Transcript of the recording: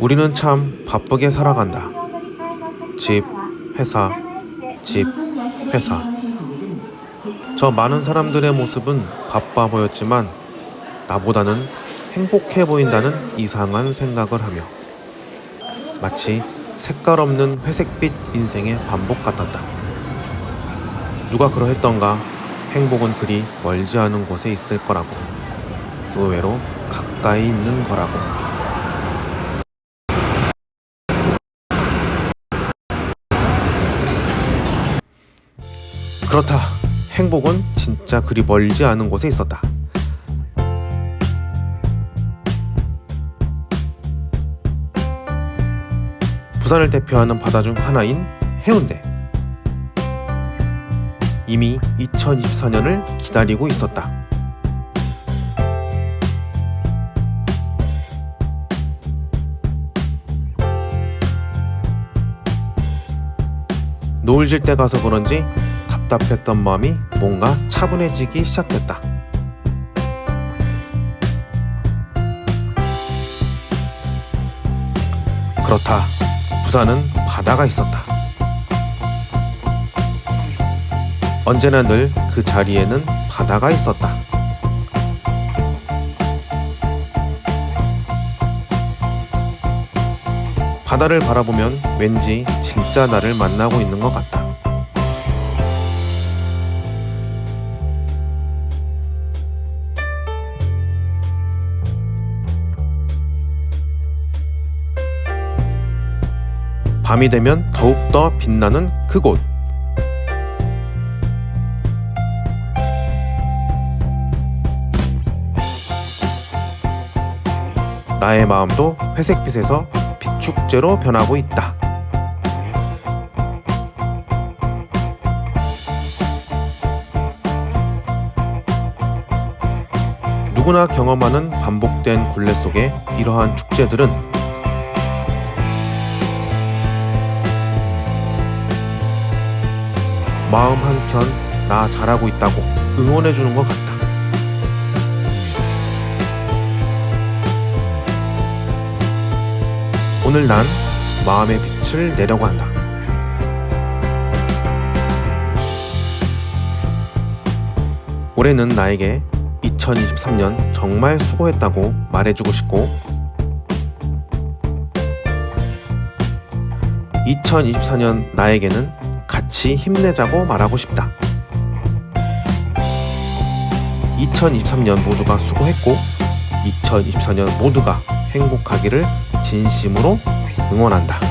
우리는 참 바쁘게 살아간다. 집, 회사, 집, 회사. 저 많은 사람들의 모습은 바빠 보였지만 나보다는 행복해 보인다는 이상한 생각을 하며 마치 색깔 없는 회색빛 인생의 반복 같았다. 누가 그러했던가 행복은 그리 멀지 않은 곳에 있을 거라고 의외로 가까이 있는 거라고 그렇다. 행복은 진짜 그리 멀지 않은 곳에 있었다. 부산을 대표하는 바다 중 하나인 해운대. 이미 2024년을 기다리고 있었다. 노을 질 때 가서 그런지 답답했던 마음이 뭔가 차분해지기 시작했다. 그렇다. 부산은 바다가 있었다. 언제나 늘 그 자리에는 바다가 있었다. 바다를 바라보면 왠지 진짜 나를 만나고 있는 것 같다. 밤이 되면 더욱더 빛나는 그곳. 나의 마음도 회색빛에서 비축제로 변하고 있다. 누구나 경험하는 반복된 굴레 속에 이러한 축제들은 마음 한켠 나 잘하고 있다고 응원해주는 것 같다. 오늘 난 마음의 빛을 내려고 한다. 올해는 나에게 2023년 정말 수고했다고 말해주고 싶고 2024년 나에게는 같이 힘내자고 말하고 싶다. 2023년 모두가 수고했고 2024년 모두가 행복하기를 진심으로 응원한다.